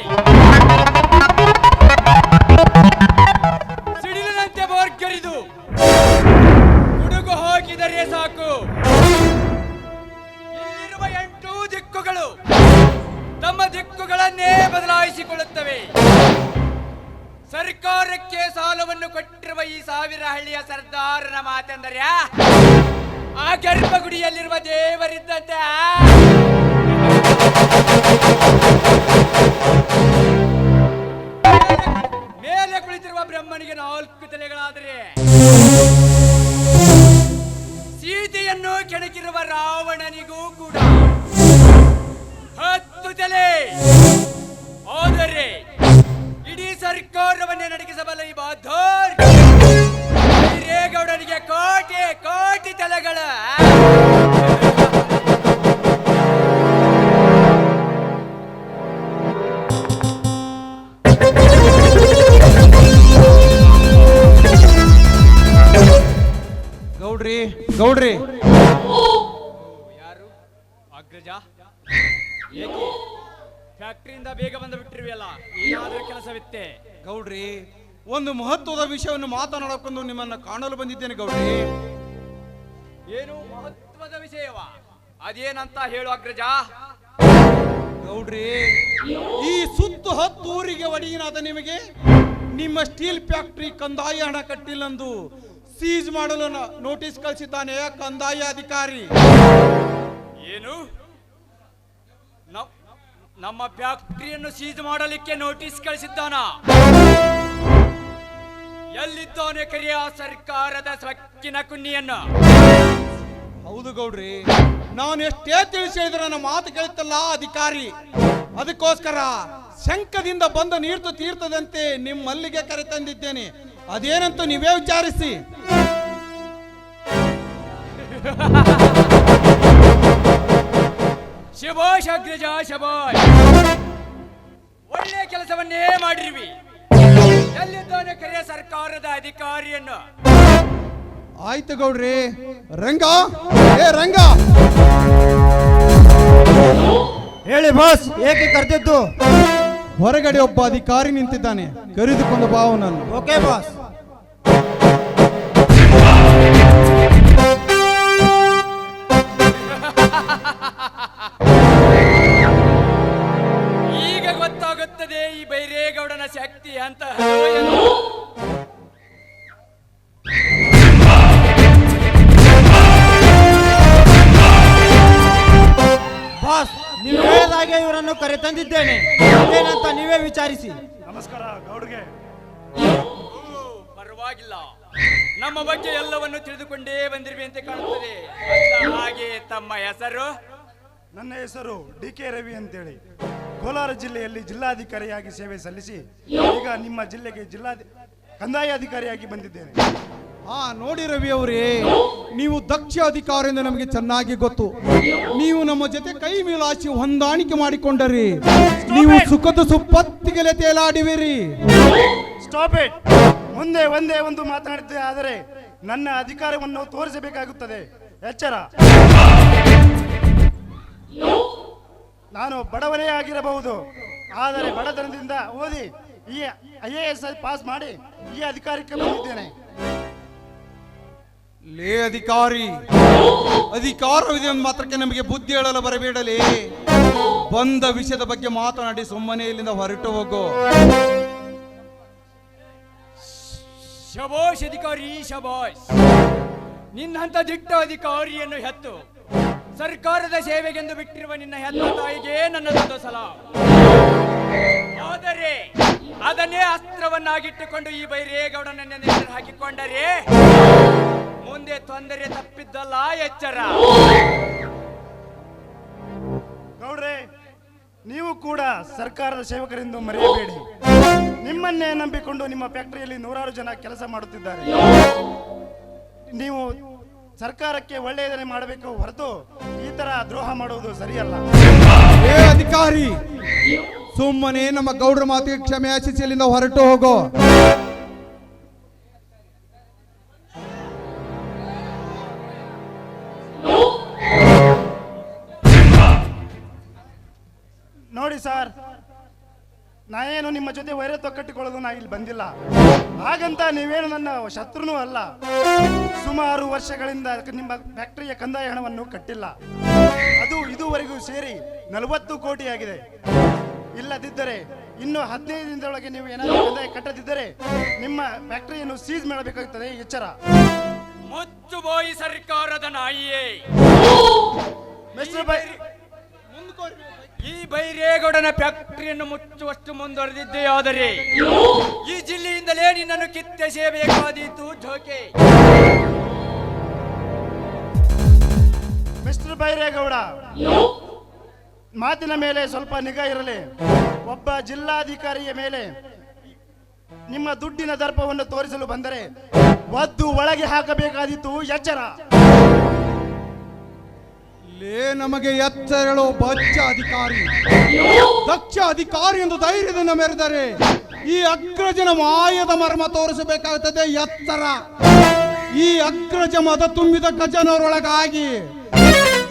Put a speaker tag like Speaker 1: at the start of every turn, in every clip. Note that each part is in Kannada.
Speaker 1: Yeah.
Speaker 2: ಗೌಡ್ರಿ.
Speaker 1: ಯಾರು? ಅಗ್ರಜ? ಏಕೆ? ಫ್ಯಾಕ್ಟ್ರಿಯಿಂದ ಬೇಗ ಬಂದು ಬಿಟ್ಟಿರುವಲ್ಲ ಏನಾದ್ರೂ ಕೆಲಸವಿತ್ತೆ.
Speaker 2: ಗೌಡ್ರಿ ಒಂದು ಮಹತ್ವದ ವಿಷಯವನ್ನು ಮಾತನಾಡಕೊಂಡು ನಿಮ್ಮನ್ನ ಕಾಣಲು ಬಂದಿದ್ದೇನೆ ಗೌಡ್ರಿ.
Speaker 1: ಏನು ಮಹತ್ವದ ವಿಷಯವ? ಅದೇನಂತ ಹೇಳು ಅಗ್ರಜ.
Speaker 2: ಗೌಡ್ರಿ ಈ ಸುತ್ತು ಹತ್ತು ಊರಿಗೆ ಒಡೆಯನಾದ ನಿಮಗೆ ನಿಮ್ಮ ಸ್ಟೀಲ್ ಫ್ಯಾಕ್ಟರಿ ಕಂದಾಯ ಹಣ ಕಟ್ಟಿಲ್ಲಂದು ಸೀಜ್ ಮಾಡಲು ನೋಟಿಸ್ ಕಳಿಸಿದ್ದಾನೆ ಕಂದಾಯ ಅಧಿಕಾರಿ.
Speaker 1: ಏನು? ನಮ್- ನಮ್ಮ ಫ್ಯಾಕ್ಟರಿಯನ್ನು ಸೀಜ್ ಮಾಡಲಿಕ್ಕೆ ನೋಟಿಸ್ ಕಳಿಸಿದ್ದಾನ? ಎಲ್ಲಿದ್ದಾನೆ ಕರಿಯ ಸರ್ಕಾರದ ಸಕ್ಕಿನ ಕುನ್ನಿಯನ್ನ?
Speaker 2: ಹೌದು ಗೌಡ್ರಿ ನಾನು ಎಷ್ಟೇ ತಿಳಿಸಿ ಹೇಳಿದ್ರೆ ನನ್ನ ಮಾತು ಕೇಳುತ್ತಲ್ಲ ಅಧಿಕಾರಿ. ಅದಕ್ಕೋಸ್ಕರ ಶಂಕದಿಂದ ಬಂದ ನೀರ್ತು ತೀರ್ತದಂತೆ ನಿಮ್ಮಲ್ಲಿಗೆ ಕರೆ ತಂದಿದ್ದೇನೆ. ಅದೇನಂತೂ ನೀವೇ ವಿಚಾರಿಸಿ.
Speaker 1: ಶಬಾಷ್ ಅಗ್ರಜ ಶಬಾಷ್ ಒಳ್ಳೆ ಕೆಲಸವನ್ನೇ ಮಾಡಿರುವಿ. ಎಲ್ಲಿದ್ದಾನೆ ಕರೆಯ ಸರ್ಕಾರದ ಅಧಿಕಾರಿಯನ್ನು?
Speaker 2: ಆಯ್ತು ಗೌಡ್ರಿ. ರಂಗ ಏ ರಂಗ.
Speaker 3: ಹೇಳಿ ಬಾಸ್ ಏಕೆ ಕರೆದಿದ್ದು?
Speaker 2: ಹೊರಗಡೆ ಒಬ್ಬ ಅಧಿಕಾರಿ ನಿಂತಿದ್ದಾನೆ. ಕರೆದುಕೊಂಡು ಬಾವು ನಾನು
Speaker 3: ಓಕೆ ಬಾಸ್.
Speaker 4: ನಮಸ್ಕಾರ
Speaker 1: ಪರವಾಗಿಲ್ಲ. ನಮ್ಮ ಬಗ್ಗೆ ಎಲ್ಲವನ್ನು ತಿಳಿದುಕೊಂಡೇ ಬಂದಿರುವೆ ಅಂತ ಕಾಣುತ್ತದೆ. ಹಾಗೆ ತಮ್ಮ ಹೆಸರು?
Speaker 4: ನನ್ನ ಹೆಸರು ಡಿ ಕೆ ರವಿ ಅಂತೇಳಿ. ಕೋಲಾರ ಜಿಲ್ಲೆಯಲ್ಲಿ ಜಿಲ್ಲಾಧಿಕಾರಿಯಾಗಿ ಸೇವೆ ಸಲ್ಲಿಸಿ ಈಗ ನಿಮ್ಮ ಜಿಲ್ಲೆಗೆ ಜಿಲ್ಲಾ ಕಂದಾಯ ಅಧಿಕಾರಿಯಾಗಿ ಬಂದಿದ್ದೇನೆ.
Speaker 2: ಹಾ ನೋಡಿ ರವಿ ಅವರೇ, ನೀವು ದಕ್ಷ ಅಧಿಕಾರಿ ಎಂದು ನಮಗೆ ಚೆನ್ನಾಗಿ ಗೊತ್ತು. ನೀವು ನಮ್ಮ ಜೊತೆ ಕೈ ಮೇಲಾಚಿ ಹೊಂದಾಣಿಕೆ ಮಾಡಿಕೊಂಡರಿ. ನೀವು ಸುಖದ ಸುಪ್ಪತ್ತಿಗೆಲೆ ತೇಲಾಡಿವಿರಿ.
Speaker 4: ಸ್ಟಾಪ್ ಇಟ್ ಮುಂದೆ ಒಂದೇ ಒಂದು ಮಾತನಾಡಿದ್ದೆ, ಆದರೆ ನನ್ನ ಅಧಿಕಾರವನ್ನು ತೋರಿಸಬೇಕಾಗುತ್ತದೆ. ಎಚ್ಚರ. ನಾನು ಬಡವನೇ ಆಗಿರಬಹುದು, ಆದರೆ ಬಡತನದಿಂದ ಓದಿ ಈ ಐ ಎ ಎಸ್ ಪಾಸ್ ಮಾಡಿ ಈ ಅಧಿಕಾರಕ್ಕೆ ಬಂದಿದ್ದೇನೆ.
Speaker 2: ಲೇ ಅಧಿಕಾರಿ, ಅಧಿಕಾರವಿದೆ ಅಂದ ಮಾತ್ರಕ್ಕೆ ನಮಗೆ ಬುದ್ಧಿ ಹೇಳಲು ಬರಬೇಡಲೇ. ಬಂದ ವಿಷಯದ ಬಗ್ಗೆ ಮಾತನಾಡಿ ಸುಮ್ಮನೆ ಇಲ್ಲಿಂದ ಹೊರಟು ಹೋಗೋ.
Speaker 1: ಶಬಾಷ್ ಅಧಿಕಾರಿ ಶಬಾಷ್ ನಿನ್ನಂತ ದಿಟ್ಟ ಅಧಿಕಾರಿಯನ್ನು ಹೆತ್ತು. ಸರ್ಕಾರದ ಸೇವೆಗೆಂದು ಬಿಟ್ಟಿರುವ ನಿನ್ನ ಹೆತ್ತ ತಾಯಿಗೆ ನನ್ನದೊಂದು ಸಲ ಆದರೆ ಅದನ್ನೇ ಅಸ್ತ್ರವನ್ನಾಗಿಟ್ಟುಕೊಂಡು ಈ ಬೈರೇಗೌಡನನ್ನ ಹಾಕಿಕೊಂಡರೆ ಮುಂದೆ ತೊಂದರೆ ತಪ್ಪಿದ್ದಲ್ಲ ಎಚ್ಚರ.
Speaker 4: ಗೌಡ್ರೆ ನೀವು ಕೂಡ ಸರ್ಕಾರದ ಸೇವಕರಿಂದ ಮರೆಯಬೇಡಿ. ನಿಮ್ಮನ್ನೇ ನಂಬಿಕೊಂಡು ನಿಮ್ಮ ಫ್ಯಾಕ್ಟರಿಯಲ್ಲಿ ನೂರಾರು ಜನ ಕೆಲಸ ಮಾಡುತ್ತಿದ್ದಾರೆ. ನೀವು ಸರ್ಕಾರಕ್ಕೆ ಒಳ್ಳೆಯದನ್ನೇ ಮಾಡಬೇಕು ಹೊರತು ಈ ತರ ದ್ರೋಹ ಮಾಡುವುದು ಸರಿಯಲ್ಲ.
Speaker 2: ಏ ಅಧಿಕಾರಿ ಸುಮ್ಮನೆ ನಮ್ಮ ಗೌಡ್ರ ಮಾತಿಗೆ ಕ್ಷಮೆ ಯಾಚಿಸಿ ಇಲ್ಲಿಂದ ಹೊರಟು ಹೋಗೋ.
Speaker 4: ನಾ ಏನು ನಿಮ್ಮ ಜೊತೆ ವೈರತ್ವ ಕಟ್ಟಿಕೊಳ್ಳಲು ನಾ ಇಲ್ಲಿ ಬಂದಿಲ್ಲ. ಹಾಗಂತ ನೀವೇನು ನನ್ನ ಶತ್ರುನೂ ಅಲ್ಲ. ಸುಮಾರು ವರ್ಷಗಳಿಂದ ನಿಮ್ಮ ಫ್ಯಾಕ್ಟರಿಯ ಕಂದಾಯ ಹಣವನ್ನು ಕಟ್ಟಿಲ್ಲ. ಅದು ಇದುವರೆಗೂ ಸೇರಿ ನಲವತ್ತು ಕೋಟಿ ಆಗಿದೆ ಇಲ್ಲದಿದ್ದರೆ ಇನ್ನು ಹದಿನೈದು ದಿನದೊಳಗೆ ನೀವು ಏನಾದರೂ ಕಂದಾಯ ಕಟ್ಟದಿದ್ದರೆ ನಿಮ್ಮ ಫ್ಯಾಕ್ಟರಿಯನ್ನು ಸೀಸ್ ಮಾಡಬೇಕಾಗುತ್ತದೆ ಎಚ್ಚರ.
Speaker 1: ಮುಚ್ಚು ಬಾಯಿ ಸರ್ಕಾರದ ನಾಯಿಯೇ.
Speaker 4: ಮಿಸ್ಟರ್ ಬೈ
Speaker 1: ಈ ಬೈರೇಗೌಡನ ಫ್ಯಾಕ್ಟರಿಯನ್ನು ಮುಚ್ಚುವಷ್ಟು ಮುಂದುವರೆದಿದ್ದೇ ಆದರೆ ಈ ಜಿಲ್ಲೆಯಿಂದಲೇ ನಿನ್ನನ್ನು ಕಿತ್ತೆಸೆಯಬೇಕಾದೀತು, ಜೋಕೆ.
Speaker 4: ಮಿಸ್ಟರ್ ಬೈರೇಗೌಡ, ಮಾತಿನ ಮೇಲೆ ಸ್ವಲ್ಪ ನಿಗಾ ಇರಲಿ. ಒಬ್ಬ ಜಿಲ್ಲಾಧಿಕಾರಿಯ ಮೇಲೆ ನಿಮ್ಮ ದುಡ್ಡಿನ ದರ್ಪವನ್ನು ತೋರಿಸಲು ಬಂದರೆ ಒದ್ದು ಒಳಗೆ ಹಾಕಬೇಕಾದೀತು, ಎಚ್ಚರ.
Speaker 2: ಲೇ ನಮಗೆ ಎತ್ತರಳು ಬಚ್ಚ ಅಧಿಕಾರಿ ದಕ್ಷ ಅಧಿಕಾರಿ ಎಂದು ಧೈರ್ಯದಿಂದ ಮೆರೆದರೆ ಈ ಅಗ್ರಜನ ಮಾಯದ ಮರ್ಮ ತೋರಿಸಬೇಕಾಗುತ್ತದೆ ಎತ್ತರ. ಈ ಅಗ್ರಜ ಮದ ತುಂಬಿದ ಗಜನವರೊಳಗಾಗಿ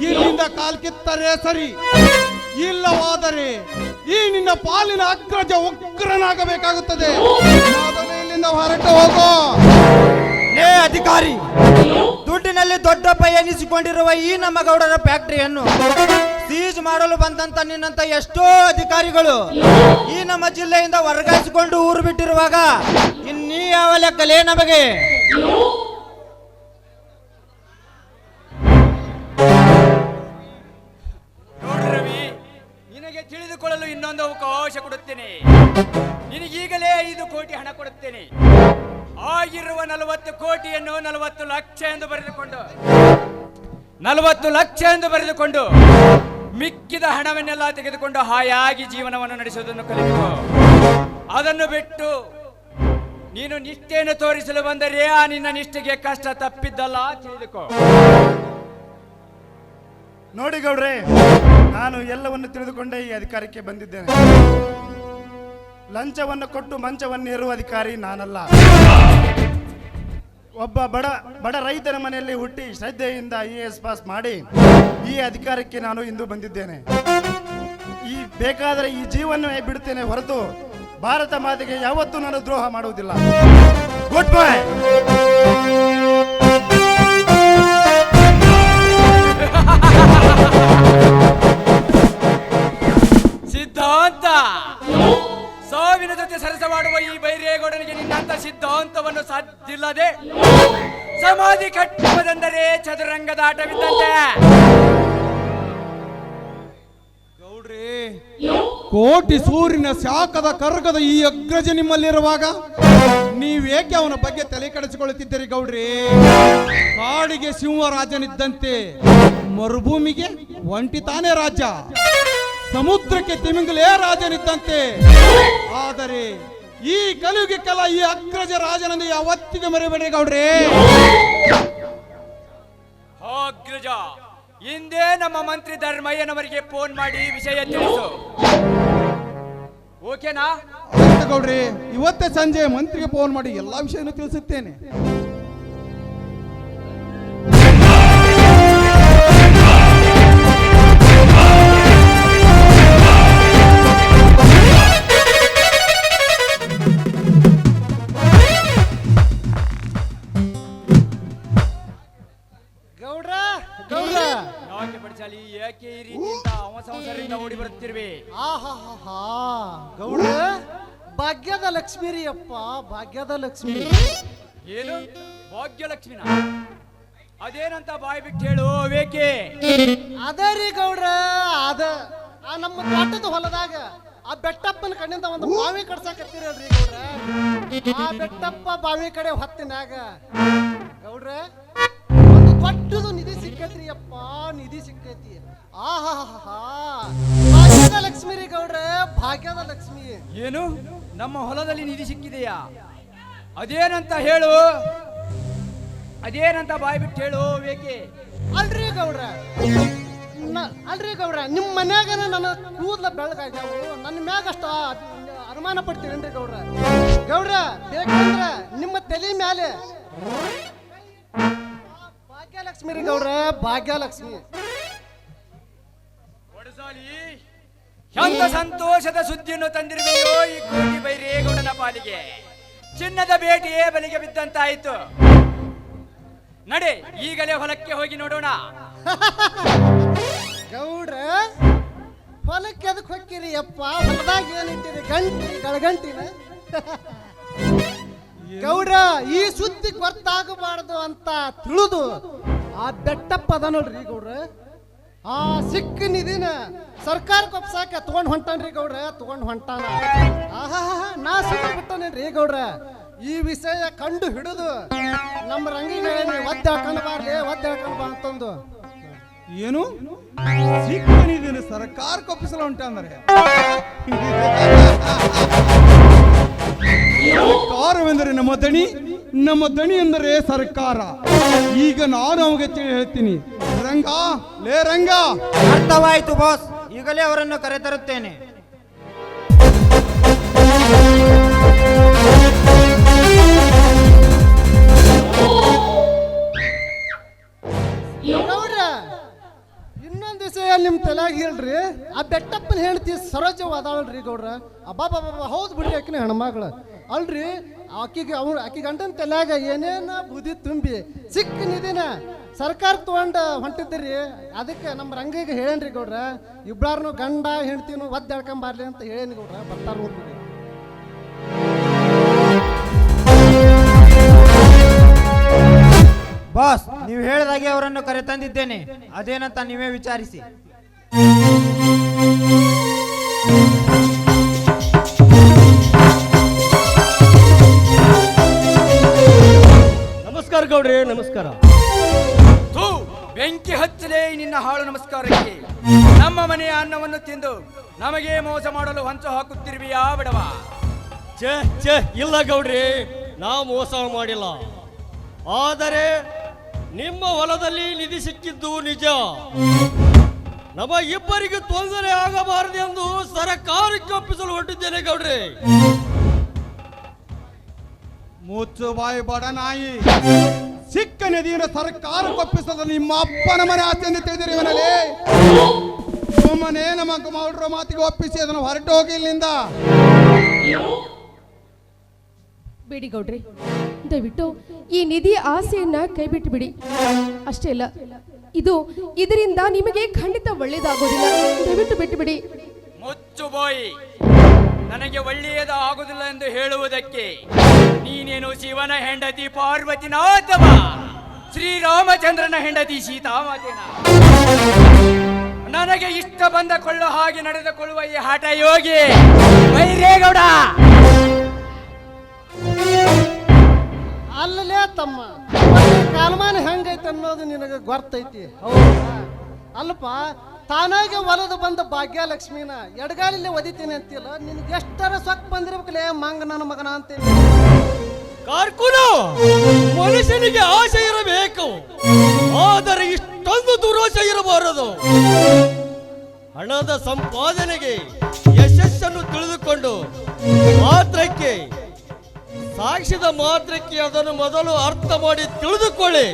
Speaker 2: ಇಲ್ಲಿಂದ ಕಾಲ್ಕಿತ್ತರೆ ಸರಿ. ಇಲ್ಲವಾದರೆ ಈ ನಿನ್ನ ಪಾಲಿನ ಅಗ್ರಜ ಉಗ್ರನಾಗಬೇಕಾಗುತ್ತದೆ. ಇಲ್ಲಿಂದ ಹೊರಟು ಹೋಗೋ.
Speaker 3: ಏ ಅಧಿಕಾರಿ, ದುಡ್ಡಿನಲ್ಲಿ ದೊಡ್ಡಪ್ಪ ಎನಿಸಿಕೊಂಡಿರುವ ಈ ನಮ್ಮ ಗೌಡರ ಫ್ಯಾಕ್ಟರಿಯನ್ನು ಸೀಜ್ ಮಾಡಲು ಬಂದಂತ ನಿನ್ನಂತ ಎಷ್ಟೋ ಅಧಿಕಾರಿಗಳು ಈ ನಮ್ಮ ಜಿಲ್ಲೆಯಿಂದ ವರ್ಗಾಯಿಸಿಕೊಂಡು ಊರು ಬಿಟ್ಟಿರುವಾಗ ಇನ್ನೀ ಯಾವ ಲೆಕ್ಕಲೇ ನಮಗೆ?
Speaker 1: ನಿನಗೆ ತಿಳಿದುಕೊಳ್ಳಲು ಇನ್ನೊಂದು ಅವಕಾಶ ಕೊಡುತ್ತೇನೆ. ನಿನಗೀಗಲೇ ಐದು ಕೋಟಿ ಹಣ ಕೊಡುತ್ತೇನೆ. ಆಗಿರುವ ನಲವತ್ತು ಕೋಟಿಯನ್ನು ನಲವತ್ತು ಲಕ್ಷ ಎಂದು ಬರೆದುಕೊಂಡು, ನಲವತ್ತು ಲಕ್ಷ ಎಂದು ಬರೆದುಕೊಂಡು ಮಿಕ್ಕಿದ ಹಣವನ್ನೆಲ್ಲ ತೆಗೆದುಕೊಂಡು ಹಾಯಾಗಿ ಜೀವನವನ್ನು ನಡೆಸುವುದನ್ನು ಕಲಿತು. ಅದನ್ನು ಬಿಟ್ಟು ನೀನು ನಿಷ್ಠೆಯನ್ನು ತೋರಿಸಲು ಬಂದರೆ ಆ ನಿನ್ನ ನಿಷ್ಠೆಗೆ ಕಷ್ಟ ತಪ್ಪಿದ್ದಲ್ಲ ತಿಳಿದುಕೋ.
Speaker 4: ನೋಡಿ ಗೌಡ್ರೆ, ನಾನು ಎಲ್ಲವನ್ನು ತಿಳಿದುಕೊಂಡೇ ಈ ಅಧಿಕಾರಕ್ಕೆ ಬಂದಿದ್ದೇನೆ. ಲಂಚವನ್ನು ಕೊಟ್ಟು ಮಂಚವನ್ನು ಏರುವ ಅಧಿಕಾರಿ ನಾನಲ್ಲ. ಒಬ್ಬ ಬಡ ಬಡ ರೈತನ ಮನೆಯಲ್ಲಿ ಹುಟ್ಟಿ ಶ್ರದ್ಧೆಯಿಂದ ಐ ಎ ಎಸ್ ಪಾಸ್ ಮಾಡಿ ಈ ಅಧಿಕಾರಕ್ಕೆ ನಾನು ಇಂದು ಬಂದಿದ್ದೇನೆ. ಈ ಬೇಕಾದರೆ ಈ ಜೀವನವೇ ಬಿಡುತ್ತೇನೆ ಹೊರತು ಭಾರತ ಮಾತೆಗೆ ಯಾವತ್ತೂ ನಾನು ದ್ರೋಹ ಮಾಡುವುದಿಲ್ಲ. ಗುಡ್ ಬೈ
Speaker 1: ಸಿದ್ಧಾಂತ! ಸಾವಿನ ಜೊತೆ ಸರಸವಾಡುವ ಈ ಬೈರೇಗೌಡನಿಗೆ ನಿನ್ನಂತ ಸಿದ್ಧಾಂತವನ್ನು ಸಾಧ್ಯವಿಲ್ಲದೆ ಸಮಾಧಿ ಕಟ್ಟುವುದೆಂದರೆ ಚದುರಂಗದ ಆಟವಿದ್ದಂತೆ.
Speaker 2: ಗೌಡ್ರಿ, ಕೋಟಿ ಸೂರ್ಯನ ಶಾಖದ ಕರ್ಗದ ಈ ಅಗ್ರಜ ನಿಮ್ಮಲ್ಲಿರುವಾಗ ನೀವೇಕೆ ಅವನ ಬಗ್ಗೆ ತಲೆ ಕೆಡಿಸಿಕೊಳ್ಳುತ್ತಿದ್ದೀರಿ ಗೌಡ್ರಿ? ಕಾಡಿಗೆ ಸಿಂಹರಾಜನಿದ್ದಂತೆ ಮರುಭೂಮಿಗೆ ಒಂಟಿತಾನೇ ರಾಜ ಸಮುದ್ರಕ್ಕೆ ತಿಮಿಂಗಲೇ ರಾಜನಿದ್ದಂತೆ. ಆದರೆ ಈ ಕಲಿಯುಗಕ್ಕೆಲ್ಲ ಈ ಅಗ್ರಜ ರಾಜನಂದು ಯಾವತ್ತಿಗೆ ಮರಿಬೇಡ್ರಿ ಗೌಡ್ರಿ.
Speaker 1: ಅಗ್ರಜ ಹಿಂದೆ ನಮ್ಮ ಮಂತ್ರಿ ಧರ್ಮಯ್ಯನವರಿಗೆ ಫೋನ್ ಮಾಡಿ ವಿಷಯ ತಿಳಿಸು. ಓಕೆನಾ?
Speaker 2: ಗೌಡ್ರಿ ಇವತ್ತೇ ಸಂಜೆ ಮಂತ್ರಿಗೆ ಫೋನ್ ಮಾಡಿ ಎಲ್ಲಾ ವಿಷಯನೂ ತಿಳಿಸುತ್ತೇನೆ.
Speaker 5: ಲಕ್ಷ್ಮಿ ರೀ ಅಪ್ಪ ಭಾಗ್ಯದ ಲಕ್ಷ್ಮಿ.
Speaker 1: ಏನು? ಭಾಗ್ಯಲಕ್ಷ್ಮಿನ? ಅದೇನಂತ ಬಾಯಿ ಬಿಟ್ಟು ಹೇಳು ಬೇಕೆ
Speaker 5: ಅದೇ ರೀ ಗೌಡ್ರ ಅದ ಆ ನಮ್ಮ ತೋಟದ ಹೊಲದಾಗ ಆ ಬೆಟ್ಟಪ್ಪನ ಕಣ್ಣಿಂದ ಒಂದು ಬಾವಿ ಕಡ್ಸಾಕತ್ತೀರಲ್ರಿ ಗೌಡ್ರ. ಆ ಬೆಟ್ಟಪ್ಪ ಬಾವಿ ಕಡೆ ಹೊತ್ತಿನಾಗ ಗೌಡ್ರ ಒಂದು ದೊಡ್ಡದು ನಿಧಿ ಸಿಕ್ಕೈತ್ರಿ ಅಪ್ಪ ನಿಧಿ ಸಿಕ್ಕೈತಿ. ಭಾಗ್ಯದ ಲಕ್ಷ್ಮಿ ರೀ ಗೌಡ್ರೆ ಭಾಗ್ಯದ ಲಕ್ಷ್ಮಿ.
Speaker 1: ಏನು? ನಮ್ಮ ಹೊಲದಲ್ಲಿ ನಿಧಿ ಸಿಕ್ಕಿದೆಯಾ? ಅದೇನಂತ ಹೇಳು. ಅದೇನಂತ ಬಾಯಿ ಬಿಟ್ಟು ಹೇಳು ಬೇಕೆ
Speaker 5: ಅಲ್ರಿ ಗೌಡ್ರ ನ- ಅಲ್ರಿ ಗೌಡ್ರ ನಿಮ್ಮ ಮನ್ಯಾಗ ನನ್ನ ಕೂದಲ ಬೆಳಗಾಗ್ಯಾವು ನನ್ನ ಮ್ಯಾಗ ಅಷ್ಟ ಅನುಮಾನ ಪಡ್ತೀರೇನ್ರಿ ಗೌಡ್ರ? ಗೌಡ್ರ ಬೇಕಂದ್ರ ನಿಮ್ಮ ತಲೆ ಮ್ಯಾಲೆ. ಭಾಗ್ಯಲಕ್ಷ್ಮಿ ರೀ ಗೌಡ್ರ ಭಾಗ್ಯಲಕ್ಷ್ಮಿ.
Speaker 1: ಎಂತ ಸಂತೋಷದ ಸುದ್ದಿಯನ್ನು ತಂದಿರುವೆಯೋ ಈ ಕೋಟಿ ಬೈರೇಗೌಡನ ಪಾಲಿಗೆ. ಚಿನ್ನದ ಬೇಟೆಯೇ ಬಲಿಗೆ ಬಿದ್ದಂತಾಯಿತು. ನಡೆ ಈಗಲೇ ಹೊಲಕ್ಕೆ ಹೋಗಿ ನೋಡೋಣ.
Speaker 5: ಗೌಡ್ರ ಹೊಲಕ್ಕೆ ಅದಕ್ಕೆ ಹೊಕ್ಕಿರಿ ಅಪ್ಪ ಹೊಲದಾಗ ಏನಿಟ್ಟಿರಿ ಗಂಟಿ ಗಳಗಂಟಿನ ಗೌಡ್ರ ಈ ಸುದ್ದಿ ಗೊತ್ತಾಗಬಾರ್ದು ಅಂತ ತಿಳಿದು ಆ ಬೆಟ್ಟಪ್ಪ ಅದ ನೋಡ್ರಿ ಗೌಡ್ರ. ಆ ಸಿಕ್ಕ ನಿಧಿನ ಸರ್ಕಾರ ಒಪ್ಸಾಕ ತಗೊಂಡ್ ಹೊಂಟಾನ್ರಿ ಗೌಡ್ರ, ತಗೊಂಡ್ ಹೊಂಟಾನ. ಆಹಾ ನಾ ಸುಮ್ಮನೆ ಬಿಟ್ಟನೇನ್ರಿ ಗೌಡ್ರ. ಈ ವಿಷಯ ಕಂಡು ಹಿಡಿದು ನಮ್ಮ ರಂಗಿಗೆ ಒದ್ದೆ ಹಾಕೊಂಡು ಬಾರ್ಲಿ ಒದ್ದೆ ಹಾಕೊಂಡು ಬಾ ಅಂತಂದು.
Speaker 2: ಏನು? ಸಿಕ್ಕನಿದ್ದೀನಿ ಸರ್ಕಾರ ಕೊಪ್ಪಿಸಲು ಉಂಟ ಅಂದರೆ. ಸರ್ಕಾರವೆಂದರೆ ನಮ್ಮ ದಣಿ ನಮ್ಮ ದಣಿ ಎಂದರೆ ಸರ್ಕಾರ. ಈಗ ನಾನು ಅವಾಗ ಹೇಳ್ತೀನಿ ರಂಗ ಲೇ ರಂಗ.
Speaker 3: ಅರ್ಥವಾಯಿತು ಬಾಸ್. ಈಗಲೇ ಅವರನ್ನು ಕರೆತರುತ್ತೇನೆ.
Speaker 5: ಇನ್ನೊಂದ್ ವಿಷಯ ನಿಮ್ ತಲೆಯಾಗ ಹೇಳ್ರಿ? ಆ ಬೆಟ್ಟಪ್ಪನ ಹೇಳ್ತಿ ಸರೋಜವಾದಳ್ರಿ ಗೌಡ್ರ. ಅಬ್ಬಾ ಹೌದು ಬಿಡ್ರಿ ಆಕಿನ ಹೆಣ್ಮಗಳ. ಅಲ್ರಿ ಆಕಿಗೆ ಅವ್ನು, ಆಕಿ ಗಂಡನ ತಲೆಯಾಗ ಏನೇನ ಬುದ್ಧಿ ತುಂಬಿ ಸಿಕ್ಕ ನಿಧಿನ ಸರ್ಕಾರ ತಗೊಂಡ ಹೊಂಟಿದ್ರಿ ಅದಕ್ಕೆ ನಮ್ಮ ರಂಗಿಗೆ ಹೇಳೇನ್ರಿ ಗೌಡ್ರ ಇಬ್ಬಾರ್ನು ಗಂಡ ಹೆಂಡ್ತಿನು ಒದ್ದು ಹೇಳ್ಕೊಂಬಾರ್ಲಿ ಅಂತ ಹೇಳೇನಿ ಗೌಡ್ರ, ಬರ್ತಾರ
Speaker 3: ಬಾಸ್, ನೀವು ಹೇಳಿದಾಗೆ ಅವರನ್ನು ಕರೆತಂದಿದ್ದೇನೆ. ಅದೇನಂತ ನೀವೇ ವಿಚಾರಿಸಿ.
Speaker 6: ಗೌಡ್ರಿ ನಮಸ್ಕಾರ.
Speaker 1: ಥೂ ಬೆಂಕಿ ಹಚ್ಚಲೇ ನಿನ್ನ ಹಾಳು ನಮಸ್ಕಾರಕ್ಕೆ. ನಮ್ಮ ಮನೆಯ ಅನ್ನವನ್ನು ತಿಂದು ನಮಗೆ ಮೋಸ ಮಾಡಲು ಹೊಂಚು ಹಾಕುತ್ತಿರುವಿಯಾ ಬಿಡವಾ?
Speaker 6: ಛೇ ಛೇ ಇಲ್ಲ ಗೌಡ್ರಿ ನಾ ಮೋಸ ಮಾಡಿಲ್ಲ. ಆದರೆ ನಿಮ್ಮ ಹೊಲದಲ್ಲಿ ನಿಧಿ ಸಿಕ್ಕಿದ್ದು ನಿಜ. ನಮ್ಮ ಇಬ್ಬರಿಗೆ ತೊಂದರೆ ಆಗಬಾರದೆಂದು ಸರಕಾರಕ್ಕೆ ಒಪ್ಪಿಸಲು ಹೊರಟಿದ್ದೇನೆ ಗೌಡ್ರಿ.
Speaker 2: ಮುಚ್ಚು ಬಾಯಿ ಬಡ ನಾಯಿ. ಸಿಕ್ಕ ನದಿಯನ್ನು ಸರ್ಕಾರ ಕೊಪ್ಪಿಸದ ನಿಮ್ಮ ಅಪ್ಪನ ಮನೆ ಎಂದು ತಿಳಿದಿರಿ ಇವನಲ್ಲಿ. ಸುಮ್ಮನೆ ನಮ್ಮ ಮೌಡ್ರ ಮಾತಿಗೆ ಒಪ್ಪಿಸಿ ಅದನ್ನು ಹೊರಟು ಹೋಗಿ ಇಲ್ಲಿಂದ.
Speaker 7: ಬೇಡಿ ಗೌಡ್ರಿ ದಯವಿಟ್ಟು ಈ ನಿಧಿ ಆಸೆಯನ್ನ ಕೈಬಿಟ್ಟು ಬಿಡಿ. ಅಷ್ಟೇ ಇಲ್ಲ ಇದು ಇದರಿಂದ ನಿಮಗೆ ಖಂಡಿತ ಒಳ್ಳೇದಾಗೋದಿಲ್ಲ. ದಯವಿಟ್ಟು ಬಿಟ್ಟು ಬಿಡಿ.
Speaker 1: ಮುಚ್ಚು ಬೋಯಿ. ನನಗೆ ಒಳ್ಳೆಯದು ಆಗುವುದಿಲ್ಲ ಎಂದು ಹೇಳುವುದಕ್ಕೆ ನೀನೇನು ಶಿವನ ಹೆಂಡತಿ ಪಾರ್ವತಿನ ಅಥವಾ ಶ್ರೀರಾಮಚಂದ್ರನ ಹೆಂಡತಿ ಸೀತಾಮಾತೆನ? ನನಗೆ ಇಷ್ಟ ಬಂದ ಕೊಳ್ಳೋ ಹಾಗೆ ನಡೆದುಕೊಳ್ಳುವ ಈ ಹಠ ಯೋಗಿ ಬೈರೇಗೌಡ
Speaker 5: ಅಲ್ಲಲೇ ತಮ್ಮ ಕಾಲಮಾನ ಹೆಂಗೈತೆ ಅನ್ನೋದು ನಿನಗೆ ಗೊತ್ತೈತಿ, ಹೌದಾ? ಅಲ್ಪ ತಾನಾಗೆ ಹೊಲದು ಬಂದ ಭಾಗ್ಯಲಕ್ಷ್ಮಿನ ಎಡಗಾಲಿಲ್ಲಿ ಒದಿತೀನಿ ಅಂತಿಲ್ಲ ನಿನ್ಗೆ ಎಷ್ಟರ ಸೊಕ್ ಬಂದಿರ್ಬೇಕಲೇ ಮಂಗ ನನ್ನ ಮಗನ ಅಂತೀನಿ
Speaker 6: ಕಾರ್ಕುನ, ಮನುಷ್ಯನಿಗೆ ಆಸೆ ಇರಬೇಕು. ಆದರೆ ಇಷ್ಟೊಂದು ದುರಾಸೆ ಇರಬಾರದು. ಹಣದ ಸಂಪಾದನೆಗೆ ಯಶಸ್ಸನ್ನು ತಿಳಿದುಕೊಂಡು ಮಾತ್ರಕ್ಕೆ, ಸಾಕ್ಷಿದ ಮಾತ್ರಕ್ಕೆ ಅದನ್ನು ಮೊದಲು ಅರ್ಥ ಮಾಡಿ ತಿಳಿದುಕೊಳ್ಳಿ.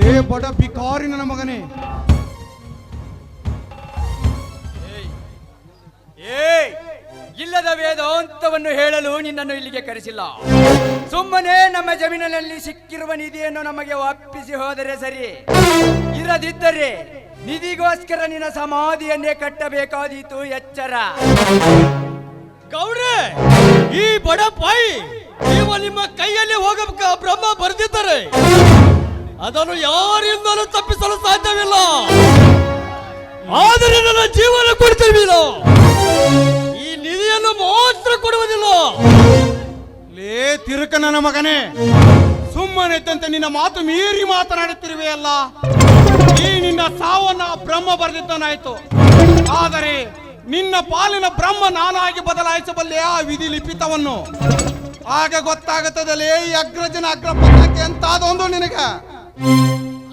Speaker 2: ಲೇ ಬಡ ಬಿಕಾರಿ ನನ್ನ ಮಗನೇ
Speaker 1: ಏ ಇಲ್ಲದ ವೇದಾಂತವನ್ನು ಹೇಳಲು ನಿನ್ನನ್ನು ಇಲ್ಲಿಗೆ ಕರೆಸಿಲ್ಲ. ಸುಮ್ಮನೆ ನಮ್ಮ ಜಮೀನಿನಲ್ಲಿ ಸಿಕ್ಕಿರುವ ನಿಧಿಯನ್ನು ನಮಗೆ ವಾಪಿಸಿ ಹೋದರೆ ಸರಿ. ಇರದಿದ್ದರೆ ನಿಧಿಗೋಸ್ಕರ ನಿನ್ನ ಸಮಾಧಿಯನ್ನೇ ಕಟ್ಟಬೇಕಾದೀತು ಎಚ್ಚರ.
Speaker 6: ಗೌಡ್ರೆ ಈ ಬಡ ಪಾಯಿ ನೀವು ನಿಮ್ಮ ಕೈಯಲ್ಲಿ ಹೋಗಬೇಕು ಬ್ರಹ್ಮ ಬರೆದಿದ್ದರೆ. ಅದನ್ನು ಯಾರಿಂದಲೂ ತಪ್ಪಿಸಲು ಸಾಧ್ಯವಿಲ್ಲ. ಆದರೆ ನನ್ನ ಜೀವನ ಕೊಡ್ತೀವಿಲ್ಲ ಈ ನಿಧಿಯನ್ನು ಮಾತ್ರ ಕೊಡುವುದಿಲ್ಲ.
Speaker 2: ಲೇ ತಿರುಕ ನನ್ನ ಮಗನೇ ಸುಮ್ಮನೆದ್ದಂತೆ ನಿನ್ನ ಮಾತು ಮೀರಿ ಮಾತನಾಡುತ್ತಿರುವೆಯಲ್ಲ ಈ ನಿನ್ನ ಸಾವನ್ನ ಬ್ರಹ್ಮ ಬರೆದಿದ್ದನಾಯ್ತು. ಆದರೆ ನಿನ್ನ ಪಾಲಿನ ಬ್ರಹ್ಮ ನಾನಾಗಿ ಬದಲಾಯಿಸಬಲ್ಲೆ ಆ ವಿಧಿ ಲಿಪಿತವನ್ನು? ಆಗ ಗೊತ್ತಾಗುತ್ತದಲೇ ಈ ಅಗ್ರಜನ ಅಗ್ರ ಅಗ್ರಪತ್ರಕ್ಕೆ ಎಂತಾದೊಂದು ನಿನಗ?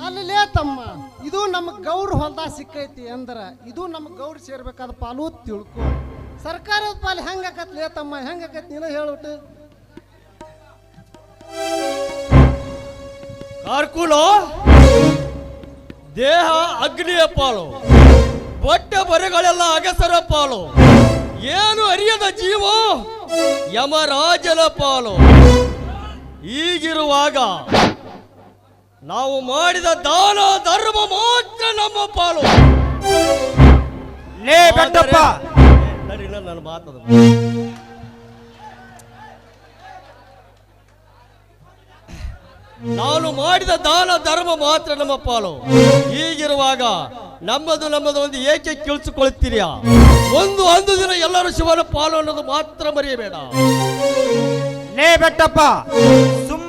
Speaker 5: ಅಲ್ಲಲೇ ತಮ್ಮ, ಇದು ನಮ್ಮ ಗೌರ್ ಹೊಲ್ದಾಗ ಸಿಕ್ಕೈತಿ ಅಂದ್ರ ಇದು ನಮ್ಮ ಗೌರ್ ಸೇರ್ಬೇಕಾದ ಪಾಲು ತಿಳ್ಕೊ. ಸರ್ಕಾರದ ಪಾಲು ಹೆಂಗ ಆಕತ್ಲೇ ತಮ್ಮ, ಹೆಂಗ ನೀನ ಹೇಳ್ಬಿಟ್ಟು.
Speaker 6: ಕಾರ್ಕುಲ, ದೇಹ ಅಗ್ನಿಯ ಪಾಲು, ಬಟ್ಟೆ ಬರೆಗಳೆಲ್ಲ ಅಗಸರ ಪಾಲು, ಏನು ಅರಿಯದ ಜೀವ ಯಮರಾಜನ ಪಾಲು. ಹೀಗಿರುವಾಗ ನಾವು ಮಾಡಿದ ದಾನ ಧರ್ಮ ಮಾತ್ರ ನಮ್ಮ ಪಾಲು.
Speaker 3: ಲೇ ಬೆಟ್ಟಪ್ಪ.
Speaker 6: ನಡಿ ನನ್ನ ಮಾತದ ನಾನು ಮಾಡಿದ ದಾನ ಧರ್ಮ ಮಾತ್ರ ನಮ್ಮ ಪಾಲು. ಹೀಗಿರುವಾಗ ನಮ್ಮದು ನಮ್ಮದು ಒಂದು ಏಕೆ ಕೇಳಿಸಿಕೊಳ್ತೀರಿಯಾ ಒಂದು ಒಂದು ದಿನ ಎಲ್ಲರೂ ಶಿವನ ಪಾಲು ಅನ್ನೋದು ಮಾತ್ರ ಮರೆಯಬೇಡ.
Speaker 3: ಲೇ ಬೆಟ್ಟಪ್ಪ.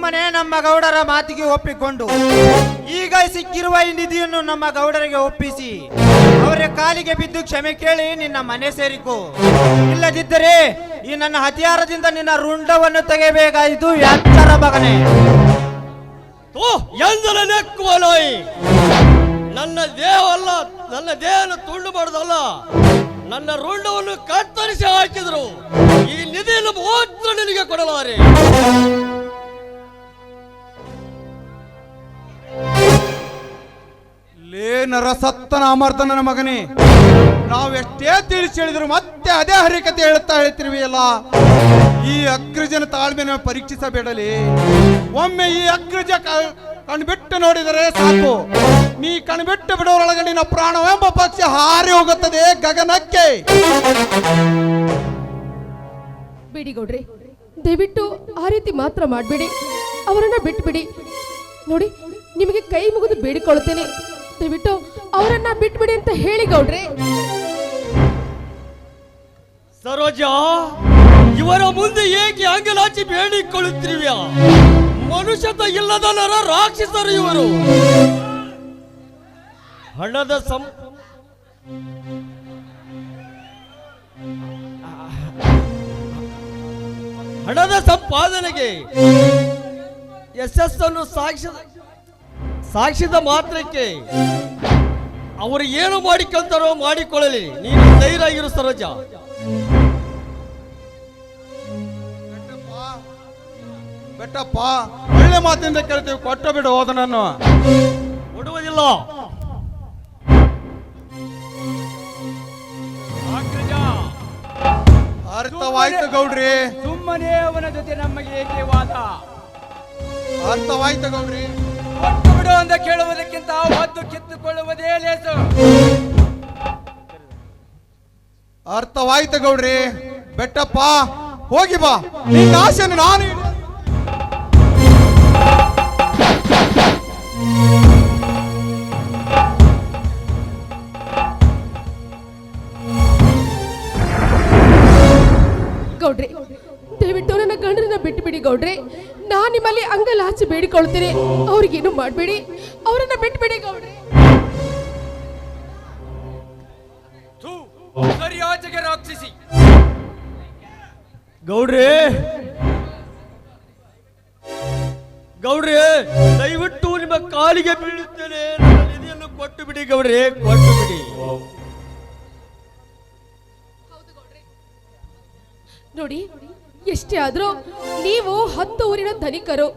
Speaker 3: ಸುಮ್ಮನೆ ನಮ್ಮ ಗೌಡರ ಮಾತಿಗೆ ಒಪ್ಪಿಕೊಂಡು ಈಗ ಸಿಕ್ಕಿರುವ ಈ ನಿಧಿಯನ್ನು ನಮ್ಮ ಗೌಡರಿಗೆ ಒಪ್ಪಿಸಿ ಅವರ ಕಾಲಿಗೆ ಬಿದ್ದು ಕ್ಷಮೆ ಕೇಳಿ ನಿನ್ನ ಮನೆ ಸೇರಿಕೋ. ಇಲ್ಲದಿದ್ದರೆ ಈ ನನ್ನ ಹತಿಯಾರದಿಂದ ನಿನ್ನ ರುಂಡವನ್ನು ತೆಗೆಯಬೇಕಾಯಿತು. ಎಚ್ಚರ ಮಗನೇ.
Speaker 6: ನನ್ನ ದೇಹವಲ್ಲ ನನ್ನ ದೇಹನ ತುಂಡು ನನ್ನ ರುಂಡವನ್ನು ಕತ್ತರಿಸಿ ಹಾಕಿದ್ರು. ಈ ನಿಧಿಯನ್ನು ಮಾತ್ರ ನಿನಗೆ ಕೊಡಲಾರೆ.
Speaker 2: ನರಸತ್ತನ ಅಮರ್ದನ ಮಗನೇ ನಾವೆಷ್ಟೇ ತಿಳಿಸಿ ಹೇಳಿದ್ರು ಮತ್ತೆ ಅದೇ ಹರಿಕತೆ ಹೇಳ್ತಾ ಹೇಳ್ತಿರ್ವಿ ಅಲ್ಲ ಈ ಅಗ್ರಜನ ತಾಳ್ಮೆನ ಪರೀಕ್ಷಿಸಬೇಡಲಿ. ಒಮ್ಮೆ ಈ ಅಗ್ರಜ ಕಣ್ಬಿಟ್ಟು ನೋಡಿದರೆ ಸಾಕು. ನೀ ಕಣ್ಬಿಟ್ಟು ಬಿಡೋರೊಳಗೆ ನಿನ್ನ ಪ್ರಾಣವೆಂಬ ಪಕ್ಷ ಹಾರಿ ಹೋಗುತ್ತದೆ ಗಗನಕ್ಕೆ.
Speaker 7: ಬಿಡಿಗೌಡ್ರಿ ದಯವಿಟ್ಟು ಆ ರೀತಿ ಮಾತ್ರ ಮಾಡಬೇಡಿ. ಅವರನ್ನ ಬಿಟ್ಬಿಡಿ. ನೋಡಿ, ನಿಮಗೆ ಕೈ ಮುಗಿದು ಬೇಡಿಕೊಳ್ಳುತ್ತೇನೆ. ದಯವಿಟ್ಟು ಅವರನ್ನ ಬಿಟ್ಬಿಡಿ ಅಂತ ಹೇಳಿ ಗೌಡ್ರೆ.
Speaker 6: ಸರೋಜ, ಇವರ ಮುಂದೆ ಏಕೆ ಅಂಗಲಾಚಿ ಬೇಡಿಕೊಳ್ಳುತ್ತಿರುವ ಮನುಷ್ಯತ ಇಲ್ಲದ ನರ ರಾಕ್ಷಸರು ಇವರು. ಹಣದ ಸಂ ಹಣದ ಸಂಪಾದನೆಗೆ ಯಶಸ್ಸನ್ನು ಸಾಕ್ಷಿ ಸಾಕ್ಷಿದ ಮಾತ್ರಕ್ಕೆ ಅವರು ಏನು ಮಾಡಿಕೊಳ್ತಾರೋ ಮಾಡಿಕೊಳ್ಳಲಿ. ನೀನು ಧೈರ್ಯ ಇರು ಸರೋಜ.
Speaker 2: ಬೆಟ್ಟಪ್ಪ ಒಳ್ಳೆ ಮಾತಿಂದ ಕೇಳ್ತೀವಿ ಕೊಟ್ಟ ಬಿಡು ಹೋದನನ್ನು.
Speaker 6: ಕೊಡುವುದಿಲ್ಲ
Speaker 2: ಅರ್ಥವಾಯ್ತು ಗೌಡ್ರಿ.
Speaker 1: ಸುಮ್ಮನೆ ಅವನ ಜೊತೆ ನಮಗೆ ಏಕೆ ವಾದ?
Speaker 2: ಅರ್ಥವಾಯ್ತು ಗೌಡ್ರಿ.
Speaker 1: ಕೊಟ್ಟು ಬಿಡು ಅಂತ ಕೇಳುವುದಕ್ಕಿಂತ ಹೊತ್ತು ಕಿತ್ತುಕೊಳ್ಳುವುದೇ ಲೇಸು.
Speaker 2: ಅರ್ಥವಾಯ್ತು ಗೌಡ್ರಿ. ಬೆಟ್ಟಪ್ಪ ಹೋಗಿ ಬಾ. ನಿನ್ನ ಆಸೆಯನ್ನು ನಾನು ಗೌಡ್ರಿ
Speaker 7: ಗೌಡ್ರೆ ದಯವಿಟ್ಟು ನನ್ನ ಗಂಡರನ್ನ ಬಿಟ್ಟುಬಿಡಿ ಗೌಡ್ರೆ. ನಾನು ನಿಮ್ಮಲ್ಲಿ ಅಂಗಲ್ ಹಚ್ಚಿ ಬೇಡಿಕೊಳ್ತೀನಿ ಅವ್ರಿಗೇನು ಮಾಡಬೇಡಿ? ಅವರನ್ನ ಬಿಟ್ಬಿಡಿ ಗೌಡ್ರೆ.
Speaker 1: ಥು, ಸರಿ ಆಚೆಗೆ ರಾಕ್ಷಸಿ.
Speaker 6: ಗೌಡ್ರಿ. ಗೌಡ್ರಿ ದಯವಿಟ್ಟು ನಿಮ್ಮ ಕಾಲಿಗೆ ಬೀಳುತ್ತೇನೆ ನನ್ನ ನಿಧಿಯನ್ನು ಕೊಟ್ಟು ಬಿಡಿ ಗೌಡ್ರಿ ಕೊಟ್ಟು ಬಿಡಿ
Speaker 7: ನೋಡಿ ಎಷ್ಟೇ ಆದರೂ ನೀವು ಹತ್ತು ಊರಿನ ಧನಿಕರು.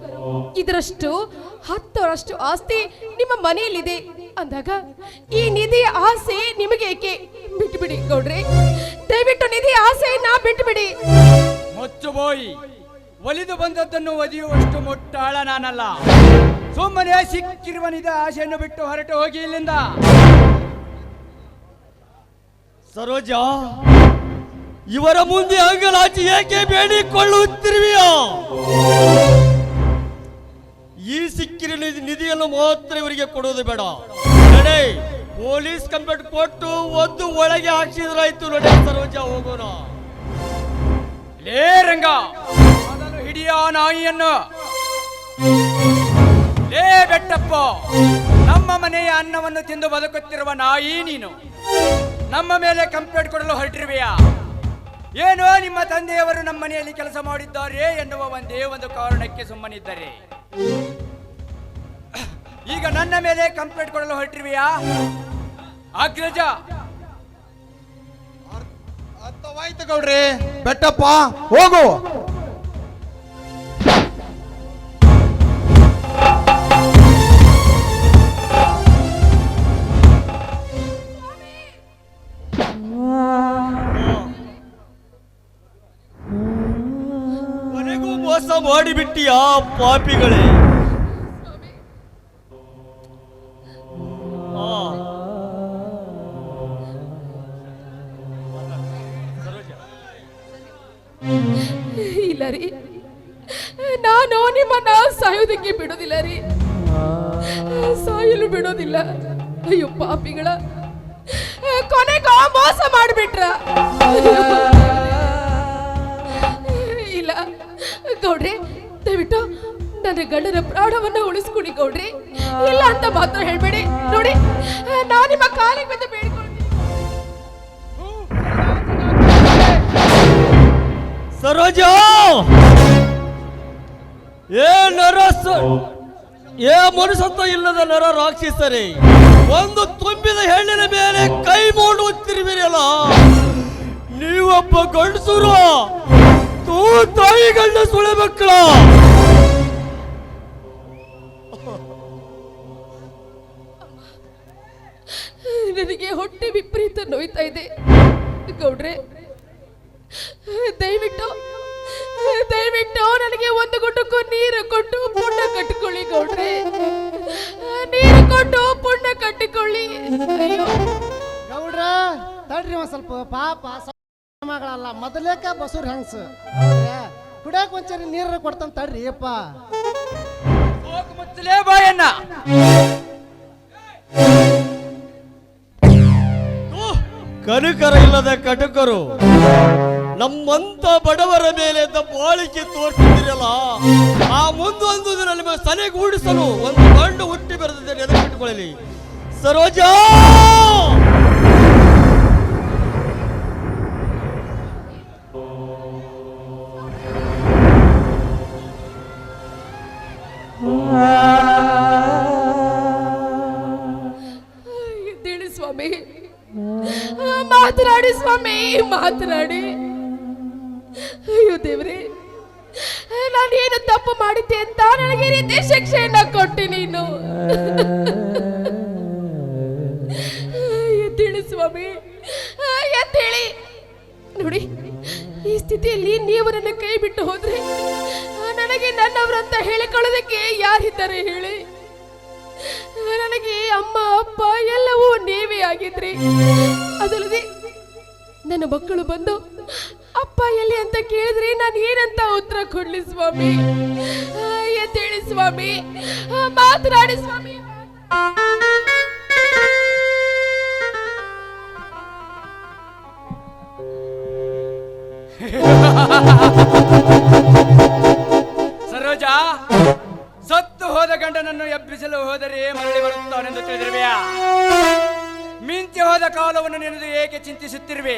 Speaker 7: ಇದರಷ್ಟು ಹತ್ತರಷ್ಟು ಆಸ್ತಿ ನಿಮ್ಮ ಮನೆಯಲ್ಲಿದೆ. ಅಂದಾಗ ಈ ನಿಧಿ ಆಸೆ ನಿಮಗೆ ಏಕೆ? ಬಿಟ್ಟುಬಿಡಿ ಗೌಡ್ರೆ. ದಯವಿಟ್ಟು ನಿಧಿ ಆಸೆಯನ್ನ ಬಿಟ್ಟುಬಿಡಿ
Speaker 1: ಮುಚ್ಚು ಬೋಯಿ ಒಲಿದು ಬಂದದ್ದನ್ನು ಒದಿಯುವಷ್ಟು ಮುಟ್ಟಾಳ ನಾನಲ್ಲ. ಸುಮ್ಮನೆ ಸಿಕ್ಕಿರುವ ನಿಧ ಆಸೆಯನ್ನು ಬಿಟ್ಟು ಹೊರಟು ಹೋಗಿ ಇಲ್ಲಿಂದ.
Speaker 6: ಸರೋಜ. ಇವರ ಮುಂದೆ ಅಂಗಲಾಚಿ ಏಕೆ ಬೇಡಿಕೊಳ್ಳುತ್ತಿರುವಿಯಾ? ಈ ಸಿಕ್ಕಿರ ನಿಧಿ- ನಿಧಿಯನ್ನು ಮಾತ್ರ ಇವರಿಗೆ ಕೊಡುವುದು ಬೇಡ. ನಡೆ, ಪೊಲೀಸ್ ಕಂಪ್ಲೇಂಟ್ ಕೊಟ್ಟು ಒಂದು ಒಳಗೆ ಹಾಕ್ಸಿದ್ರಾಯ್ತು ನಡೆ, ಸರೋಜ, ಹೋಗೋಣ.
Speaker 1: ಲೇ ರಂಗ ಹಿಡಿಯ ನಾಯಿಯನ್ನು. ಲೇ ಬೆಟ್ಟಪ್ಪ, ನಮ್ಮ ಮನೆಯ ಅನ್ನವನ್ನು ತಿಂದು ಬದುಕುತ್ತಿರುವ ನಾಯಿ ನೀನು. ನಮ್ಮ ಮೇಲೆ ಕಂಪ್ಲೇಂಟ್ ಕೊಡಲು ಹೊರಟಿರುವೆಯಾ? ಏನೋ ನಿಮ್ಮ ತಂದೆಯವರು ನಮ್ಮ ಮನೆಯಲ್ಲಿ ಕೆಲಸ ಮಾಡಿದ್ದಾರೆ ಎನ್ನುವ ಒಂದೇ ಒಂದು ಕಾರಣಕ್ಕೆ ಸುಮ್ಮನಿದ್ದಾರೆ? ಈಗ ನನ್ನ ಮೇಲೆ ಕಂಪ್ಲೇಂಟ್ ಕೊಡಲು ಹೊರಟಿರುವೆಯಾ? ಅಗ್ರಜ
Speaker 2: ಅರ್ಥವಾಯ್ತು ಗೌಡ್ರಿ. ಬೆಟ್ಟಪ್ಪ, ಹೋಗು.
Speaker 6: ಮಾಡಿಬಿಟ್ಟಿಯಾ ಪಾಪಿಗಳೇ ಆ.
Speaker 7: ಇಲ್ಲ ರೀ ನಾನು ನಿಮ್ಮನ್ನ ಸಾಯೋದಕ್ಕೆ ಬಿಡೋದಿಲ್ಲ ರೀ ಸಾಯಲು ಬಿಡೋದಿಲ್ಲ ಅಯ್ಯೋ ಪಾಪಿಗಳ ಕೊನೆಗ ಮೋಸ ಮಾಡಿಬಿಟ್ರ ಗೌಡ್ರಿ, ದಯವಿಟ್ಟು ನನ್ನ ಗಂಡನ ಪ್ರಾಣವನ್ನ ಉಳಿಸ್ಕೊಡಿ ಗೌಡ್ರಿ. ಇಲ್ಲ ಅಂತ ಮಾತ್ರ ಹೇಳ್ಬೇಡಿ. ನೋಡಿ, ನಾನು ನಿಮ್ಮ ಕಾಲಿಗೆ ಬಂದು
Speaker 6: ಸರೋಜ! ಏ ನರ ಸ- ಏ ಮನುಷ್ಯತ್ವ ಇಲ್ಲದ ನರ ರಾಕ್ಷಸರೇ, ಒಂದು ತುಂಬಿದ ಹೆಣ್ಣಿನ ಮೇಲೆ ಕೈ ಮೂಡುತ್ತಿರುವಿರಲ್ಲ ನೀವೊಬ್ಬ ಗಂಡಸುರ ತೂ ತಾಯಿಗಳನ್ನ ಸುಳೆ ಮಕ್ಕಳ.
Speaker 7: ನನಗೆ ಹೊಟ್ಟೆ ವಿಪರೀತ ನೋಯ್ತಾ ಇದೆ. ಗೌಡ್ರೆ ದಯವಿಟ್ಟು ದಯವಿಟ್ಟು ನನಗೆ ಒಂದು ಗುಟುಕು ನೀರು ಕೊಟ್ಟು ಪುಣ್ಯ ಕಟ್ಟಿಕೊಳ್ಳಿ ಗೌಡ್ರೆ. ನೀರು ಕೊಟ್ಟು ಪುಣ್ಯ ಕಟ್ಟಿಕೊಳ್ಳಿ. ಅಯ್ಯೋ.
Speaker 5: ಗೌಡ್ರ ತಡ್ರಿ ಒಂದ್ ಸ್ವಲ್ಪ ಪಾಪ ಮಗಳಲ್ಲ ಮೊದಲೇಕ ಬಸೂರ್ ಹೆಂಗ್ಸ್ ಕುಡಿಯಕ್ ಒಂಚೂರಿ ನೀರ ಕೊಡ್ತಾನ ತಡ್ರಿ ಅಪ್ಪ
Speaker 1: ಹೋಗು ಮುಚ್ಚಲೇ ಬಾಯನ್ನ
Speaker 6: ಕನಕರ ಇಲ್ಲದ ಕಟಕರು ನಮ್ಮಂತ ಬಡವರ ಮೇಲೆ ಬಾಳಿಕೆ ತೋರಿಸಿದಿರಲ್ಲ ಆ ಮುಂದೊಂದು ದಿನ ನಿಮಗೆ ಸನೆಗೂಡಿಸಲು ಒಂದು ಗಂಡು ಹುಟ್ಟಿ ಬರೆದಿದೆ ನೆನಪಿಟ್ಟುಕೊಳ್ಳಲಿ ಸರೋಜಾ!
Speaker 7: ಸ್ವಾಮಿ, ಮಾತನಾಡಿ. ಅಯ್ಯೋ ದೇವ್ರಿ, ನಾನು ಏನು ತಪ್ಪು ಮಾಡಿದ್ದೆ ಅಂತ ನನಗೆ ರೀತಿ ಶಿಕ್ಷೆಯನ್ನ ಕೊಟ್ಟಿ ನೀನು. ಎದ್ದೇಳಿ ಸ್ವಾಮಿ ಎದ್ದೇಳಿ ನೋಡಿ, ಈ ಸ್ಥಿತಿಯಲ್ಲಿ ನೀವು ನನ್ನ ಕೈ ಬಿಟ್ಟು ಹೋದ್ರೆ ನನಗೆ ನನ್ನವರಂತ ಹೇಳಿಕೊಳ್ಳೋದಕ್ಕೆ ಯಾರಿದ್ದಾರೆ ಹೇಳಿ? ನನಗೆ ಅಮ್ಮ, ಅಪ್ಪ ಎಲ್ಲವೂ ನೀವೇ ಆಗಿದ್ರಿ. ಅದಲ್ಲದೆ ನನ್ನ ಮಕ್ಕಳು ಬಂದು, ಅಪ್ಪ, ಎಲ್ಲಿ ಅಂತ ಕೇಳಿದ್ರೆ ನಾನು ಏನಂತ ಉತ್ತರ ಕೊಡ್ಲಿ ಸ್ವಾಮಿ? ಎತ್ತೇಳಿ ಸ್ವಾಮಿ ಮಾತನಾಡಿ ಸ್ವಾಮಿ.
Speaker 1: ಸರೋಜ, ಸತ್ತು ಹೋದ ಗಂಡನನ್ನು ಎಬ್ಬಿಸಲು ಹೋದರೆ ಮರಳಿ ಬರುತ್ತಾನೆಂದು ತಿಳಿದಿರುವೆಯಾ? ಮಿಂಚಿ ಹೋದ ಕಾಲವನ್ನು ನೆನೆದು ಏಕೆ ಚಿಂತಿಸುತ್ತಿರುವೆ?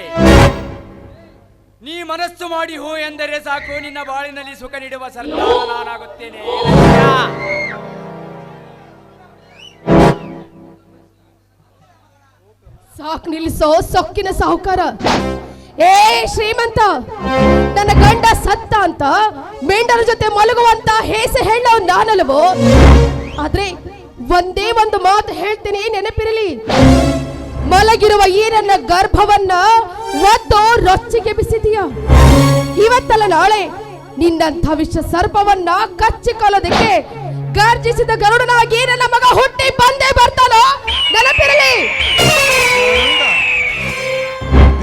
Speaker 1: ನೀ ಮನಸ್ಸು ಮಾಡಿ ಹೂ ಎಂದರೆ ಸಾಕು, ನಿನ್ನ ಬಾಳಿನಲ್ಲಿ ಸುಖ ನೀಡುವ ಸರ್ಕಾರ ನಾನಾಗುತ್ತೇನೆ.
Speaker 7: ಸಾಕ್ ನಿಲ್ಲಿಸೋ ಸೊಕ್ಕಿನ ಸಾಹುಕಾರ. ಏ ಶ್ರೀಮಂತ, ನನ್ನ ಗಂಡ ಸತ್ತ ಅಂತ ಮೆಂಡರ ಜೊತೆ ಮಲಗುವಂತ ಹೇಸೆ ಹೆಣ್ಣು ನಾನಲ್ವೋ ಆದ್ರೆ ಒಂದೇ ಒಂದು ಮಾತು ಹೇಳ್ತೀನಿ, ನೆನಪಿರಲಿ. ಮಲಗಿರುವ ಈ ನನ್ನ ಗರ್ಭವನ್ನ ಒದ್ದು ರೊಚ್ಚಿಗೆ ಬಿಸಿದೀಯ. ಇವತ್ತಲ್ಲ ನಾಳೆ ನಿನ್ನಂಥ ವಿಷ ಸರ್ಪವನ್ನ ಕಚ್ಚಿಕೊಳ್ಳೋದಕ್ಕೆ ಗರ್ಜಿಸಿದ ಗರುಡನಾಗಿ ನನ್ನ ಮಗ ಹುಟ್ಟಿ ಬಂದೇ ಬರ್ತಾನೋ? ನೆನಪಿರಲಿ.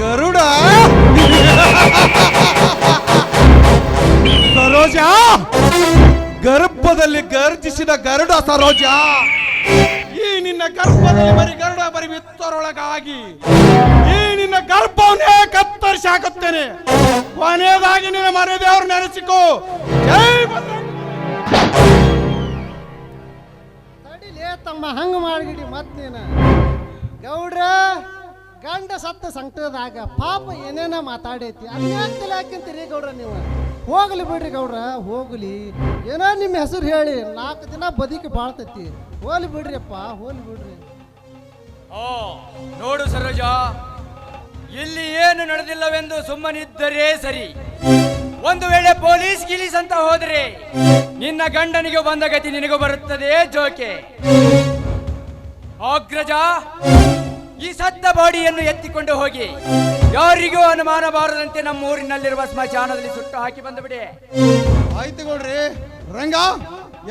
Speaker 2: ಗರುಡ? ಸರೋಜ! ಗರ್ಭದಲ್ಲಿ ಗರ್ಜಿಸಿದ ಗರುಡ ಸರೋಜ! ಈ ನಿನ್ನ ಗರ್ಭದಲ್ಲಿ ಬರಿ ಗರುಡ ಬರಿ ಬಿತ್ತರೊಳಗಾಗಿ ಈ ನಿನ್ನ ಗರ್ಭವನ್ನೇ ಕತ್ತರಿಸಿ ಹಾಕುತ್ತೇನೆ. ಕೊನೆಯದಾಗಿ ನಿನ್ನ ಮರದೇವರು ದೇವರು ನೆನೆಸಿಕೋ. ಜೈ
Speaker 5: ತಮ್ಮ ಹಂಗ ಮಾಡಿಡಿ ಮತ್ತೇನ ಗೌಡ್ರ, ಗಂಡ ಸತ್ತ ಸಂಕಟದಾಗ ಪಾಪ ಏನೇನ ಮಾತಾಡೈತಿ. ಅದ್ಯಾಕ್ ತಲೆ ಹಾಕಿಂತೀರಿ ಗೌಡ್ರ ನೀವು? ಹೋಗ್ಲಿ ಬಿಡ್ರಿ ಗೌಡ್ರ, ಹೋಗಲಿ. ಏನೋ ನಿಮ್ಮ ಹೆಸರು ಹೇಳಿ, ನಾಲ್ಕು ದಿನ ಬದುಕಿ ಬಾಳ್ತೈತಿ. ಹೋಲಿ ಬಿಡ್ರಿಪ್ಪ ಹೋಗ್ಲಿ ಬಿಡ್ರಿ.
Speaker 1: ಓ, ನೋಡು ಸರೋಜ, ಇಲ್ಲಿ ಏನು ನಡೆದಿಲ್ಲವೆಂದು ಸುಮ್ಮನಿದ್ದರೆ ಸರಿ. ಒಂದು ವೇಳೆ ಪೊಲೀಸ್ ಗಿಲೀಸ್ ಅಂತ ಹೋದ್ರೆ, ನಿನ್ನ ಗಂಡನಿಗೆ ಬಂದ ಗತಿ ನಿನಗೂ ಬರುತ್ತದೆ, ಜೋಕೆ. ಅಗ್ರಜ ಈ ಸತ್ತ ಬಾಡಿಯನ್ನು ಎತ್ತಿಕೊಂಡು ಹೋಗಿ. ಯಾರಿಗೂ ಅನುಮಾನ ಬಾರದಂತೆ ನಮ್ಮ ಊರಿನಲ್ಲಿರುವ ಸ್ಮಶಾನದಲ್ಲಿ ಸುಟ್ಟು ಹಾಕಿ ಬಂದು ಬಿಡಿ.
Speaker 2: ಆಯ್ತು ಕೊಡ್ರಿ ರಂಗ,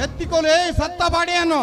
Speaker 2: ಎತ್ತಿಕೊಳ್ಳಿ ಸತ್ತ ಬಾಡಿಯನ್ನು.